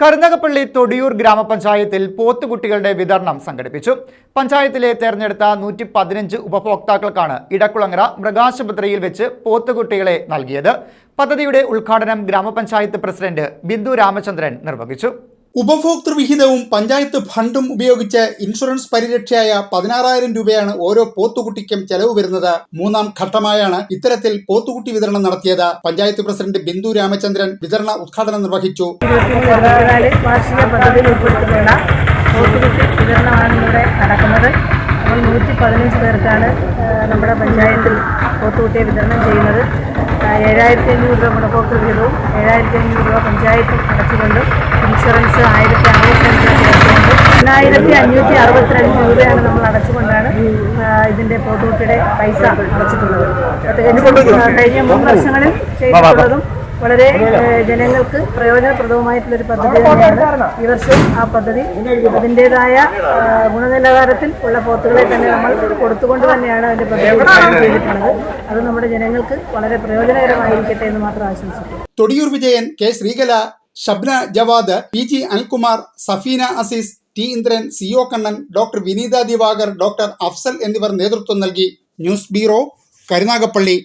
കരുനാഗപ്പള്ളി തൊടിയൂർ ഗ്രാമപഞ്ചായത്തിൽ പോത്തുകുട്ടികളുടെ വിതരണം സംഘടിപ്പിച്ചു. പഞ്ചായത്തിലെ തെരഞ്ഞെടുത്ത നൂറ്റി പതിനഞ്ച് ഉപഭോക്താക്കൾക്കാണ് ഇടക്കുളങ്ങര മൃഗാശുപത്രിയിൽ വെച്ച് പോത്തുകുട്ടികളെ നൽകിയത്. പദ്ധതിയുടെ ഉദ്ഘാടനം ഗ്രാമപഞ്ചായത്ത് പ്രസിഡന്റ് ബിന്ദു രാമചന്ദ്രൻ നിർവഹിച്ചു. ഉപഭോക്തൃ വിഹിതവും പഞ്ചായത്ത് ഫണ്ടും ഉപയോഗിച്ച് ഇൻഷുറൻസ് പരിരക്ഷയായ പതിനാറായിരം രൂപയാണ് ഓരോ പോത്തുകുട്ടിക്കും ചെലവ് വരുന്നത്. മൂന്നാം ഘട്ടമായാണ് ഇത്തരത്തിൽ പോത്തുകുട്ടി വിതരണം നടത്തിയത്. പഞ്ചായത്ത് പ്രസിഡന്റ് ബിന്ദു രാമചന്ദ്രൻ വിതരണ ഉദ്ഘാടനം നിർവഹിച്ചു. നൂറ്റി പതിനഞ്ച് പേർക്കാണ് നമ്മുടെ പഞ്ചായത്തിൽ പോത്തുകുട്ടിയെ വിതരണം ചെയ്യുന്നത്. ഏഴായിരത്തി അഞ്ഞൂറ് രൂപ ഗുണഭോക്തൃ വിഹിതവും ഏഴായിരത്തി അഞ്ഞൂറ് രൂപ പഞ്ചായത്തും അടച്ചുകൊണ്ടും എണ്ണായിരത്തി അഞ്ഞൂറ്റി അറുപത്തിരണ്ട് രൂപയാണ് നമ്മൾ അടച്ചുകൊണ്ടാണ് ഇതിന്റെ ഇതിന്റെ പോത്തുകുട്ടിയുടെ പൈസ അടച്ചിട്ടുള്ളത്. കഴിഞ്ഞ കഴിഞ്ഞ മൂന്ന് വർഷങ്ങളിൽ ചെയ്തിട്ടുള്ളതും വളരെ ജനങ്ങൾക്ക് ജനങ്ങൾക്ക് പ്രയോജനപ്രദവുമായിട്ടുള്ളൊരു പദ്ധതി തന്നെയാണ് ഈ വർഷം ആ പദ്ധതി. അതിന്റെതായ ഗുണനിലവാരത്തിൽ ഉള്ള പോത്തുകളെ തന്നെ നമ്മൾ കൊടുത്തുകൊണ്ട് തന്നെയാണ് അതിന്റെ പദ്ധതി ചെയ്തിട്ടുള്ളത് അത് നമ്മുടെ ജനങ്ങൾക്ക് വളരെ പ്രയോജനകരമായിരിക്കട്ടെ എന്ന് മാത്രം ആശംസിക്കുന്നു. Thodiyoor Vijayan K Sreekala Shabna Jawad P G Anilkumar Safeena Azeez T Indran C O Kannan doctor Vineetha Divakar doctor Afsal എന്നിവർ നേതൃത്വം നൽകി ന്യൂസ് ബ്യൂറോ കരുനാഗപ്പള്ളി.